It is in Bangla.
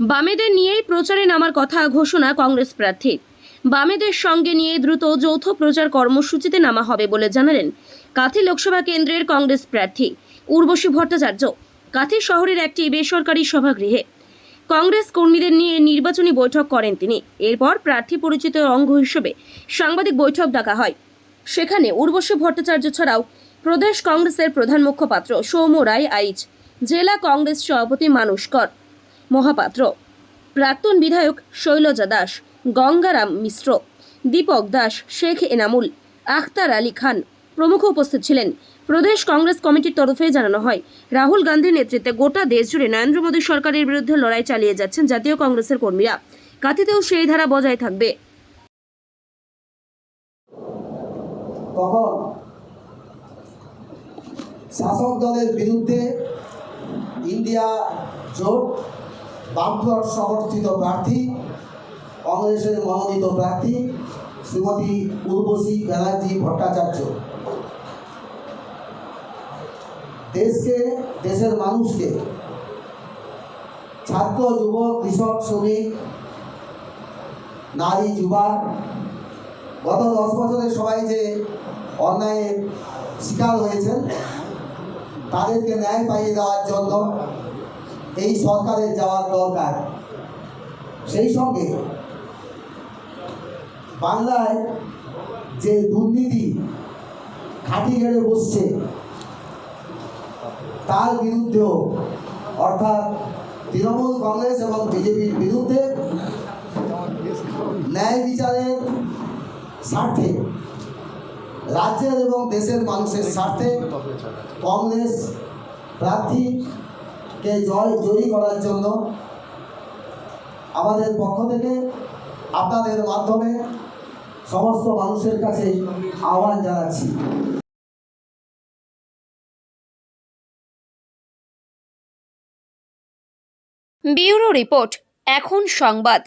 বামেদের নিয়েই প্রচারে নামার কথা ঘোষণা কংগ্রেস প্রার্থী। বামেদের সঙ্গে নিয়ে দ্রুত যৌথ প্রচার কর্মসূচিতে নামা হবে বলে জানালেন কাথি লোকসভা কেন্দ্রের কংগ্রেস প্রার্থী উর্বশী ভট্টাচার্য। কাথি শহরের একটি বেসরকারি সভাগৃহে কংগ্রেস কর্মীদের নিয়ে নির্বাচনী বৈঠক করেন তিনি। এরপর প্রার্থী পরিচিত অঙ্গ হিসেবে সাংবাদিক বৈঠক ডাকা হয়। সেখানে উর্বশী ভট্টাচার্য ছাড়াও প্রদেশ কংগ্রেসের প্রধান মুখপাত্র সৌম্য রায় আইচ, জেলা কংগ্রেস সভাপতি মানুষ কর মহাপাত্র। প্রাক্তন বিধায়ক শৈলজা দাস, গঙ্গারাম মিশ্র, দীপক দাস, শেখ এনামুল, আখতার আলী খান প্রমুখ উপস্থিত ছিলেন। প্রদেশ কংগ্রেস কমিটির তরফে জানানো হয়, রাহুল গান্ধীর নেতৃত্বে গোটা দেশ জুড়ে নরেন্দ্র মোদী সরকারের বিরুদ্ধে লড়াই চালিয়ে যাচ্ছেন জাতীয় কংগ্রেসের কর্মীরা। কাথিতেও সেই ধারা বজায় থাকবে। তখন শাসক দলের বিরুদ্ধে ইন্ডিয়া জোট বামফ্রন্ট সমর্থিত প্রার্থী, কংগ্রেসের মনোনীত প্রার্থী, শ্রীমতী উর্বশী ব্যানার্জি ভট্টাচার্য। দেশকে, দেশের মানুষকে ছাত্র, যুবক, কৃষক, শ্রমিক, নারী, যুবা, গত দশ বছরে সবাই যে অন্যায়ের শিকার হয়েছেন, তাদেরকে ন্যায় পাইয়ে দেওয়ার জন্য এই সরকারের যাওয়ার দরকার। সেই সঙ্গে বাংলায় যে দুর্নীতি খাটি গেড়ে বসছে, তার বিরুদ্ধেও অর্থাৎ তৃণমূল কংগ্রেস এবং বিজেপির বিরুদ্ধে ন্যায় বিচারের স্বার্থে, রাজ্যের এবং দেশের মানুষের স্বার্থে কংগ্রেস প্রার্থীকে জয় জয়ী করার জন্য আমাদের পক্ষ থেকে আপনাদের মাধ্যমে সমস্ত মানুষের কাছে আহ্বান জানাচ্ছি। ব্যুরো রিপোর্ট, এখন সংবাদ।